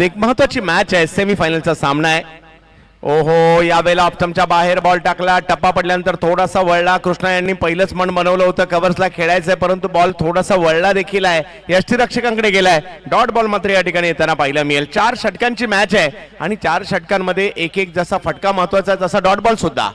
एक महत्वाची मॅच आहे. सेमीफायनलचा सामना आहे. ओहो यावेळेला ऑप्टमच्या बाहेर बॉल टाकला. टप्पा पडल्यानंतर थोडासा वळला. कृष्णा यांनी पहिलंच मन बनवलं होतं. कव्हर्सला खेळायचंय परंतु बॉल थोडासा वळला देखील आहे. यष्टीरक्षकांकडे गेलाय. डॉट बॉल मात्र या ठिकाणी येताना पाहायला मिळेल. चार षटकांची मॅच आहे आणि चार षटकांमध्ये एक एक जसा फटका महत्त्वाचा आहे तसा डॉट बॉल सुद्धा.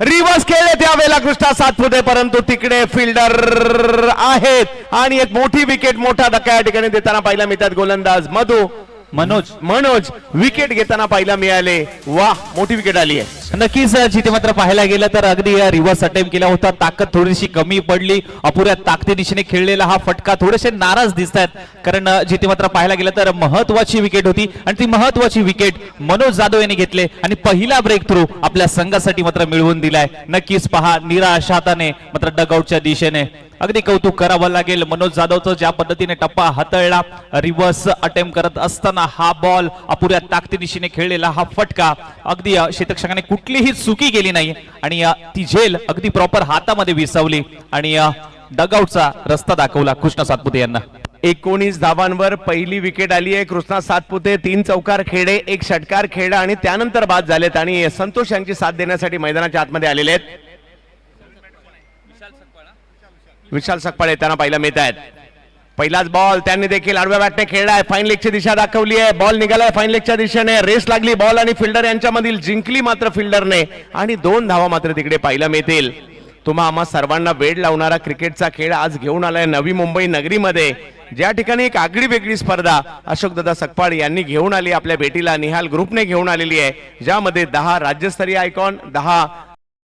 रिव्हर्स खेळले त्यावेळेला कृष्णा सातपुते परंतु तिकडे फिल्डर आहेत. आणि एक मोठी विकेट मोठा धक्का या ठिकाणी देताना पाहायला मिळतात गोलंदाज. मधू मनोज. मनोज विकेट घेताना पाहायला मिळाले. वा मोठी विकेट आली आहे. नक्कीच जिथे मात्र पाहायला गेलं तर अगदी रिव्हर्स अटेम्प्ट केला होता. ताकद थोडीशी कमी पडली. अपुऱ्या ताकदी दिशेने खेळलेला हा फटका थोडेसे नाराज दिसत आहेत कारण जिथे मात्र पाहायला गेलं तर महत्वाची विकेट होती. आणि ती महत्वाची विकेट मनोज जाधव यांनी घेतले. आणि पहिला ब्रेक थ्रू आपल्या संघासाठी मात्र मिळवून दिलाय. नक्कीच पहा निराश हाताने मात्र डगआउटच्या दिशेने. अगदी कौतुक करावं लागेल. मनोज जाधवचं ज्या पद्धतीने टप्पा हाताळला रिव्हर्स अटेम्प्ट करत असताना हा बॉल अपुऱ्या ताकदी दिशेने खेळलेला हा फटका. अगदी अ, कुठलीही चुकी केली नाही आणि ती झेल अगदी प्रॉपर हातामध्ये विसावली आणि डगआउटचा रस्ता दाखवला कृष्ण सातपुते यांना. एकोणीस धावांवर पहिली विकेट आली आहे. कृष्णा सातपुते तीन चौकार खेळे एक षटकार खेळला आणि त्यानंतर बाद झालेत आणि संतोष यांची साथ देण्यासाठी मैदानाच्या आतमध्ये आलेले आहेत. विशाल सकपाळे त्यांना पाहिलं मिळत आहेत. पहिलाच बॉल त्यांनी देखील आडव्या बॅटने खेळलाय फाईन लेगची दिशा दाखवली आहे. बॉल निघालाय फाईन लेगच्या दिशेने. रेस लागली. बॉल आणि फिल्डर यांच्यामधील जिंकली मात्र फिल्डरने आणि दोन धावा मात्र तिकडे पाहायला मिळतील. तुम्हा आम्हा सर्वांना वेळ लावणारा क्रिकेटचा खेळ आज घेऊन आलाय नवी मुंबई नगरीमध्ये. ज्या ठिकाणी एक आगळी वेगळी स्पर्धा अशोकदादा सकपाळ यांनी घेऊन आली. आपल्या भेटीला निहाल ग्रुपने घेऊन आलेली आहे. ज्यामध्ये दहा राज्यस्तरीय आयकॉन दहा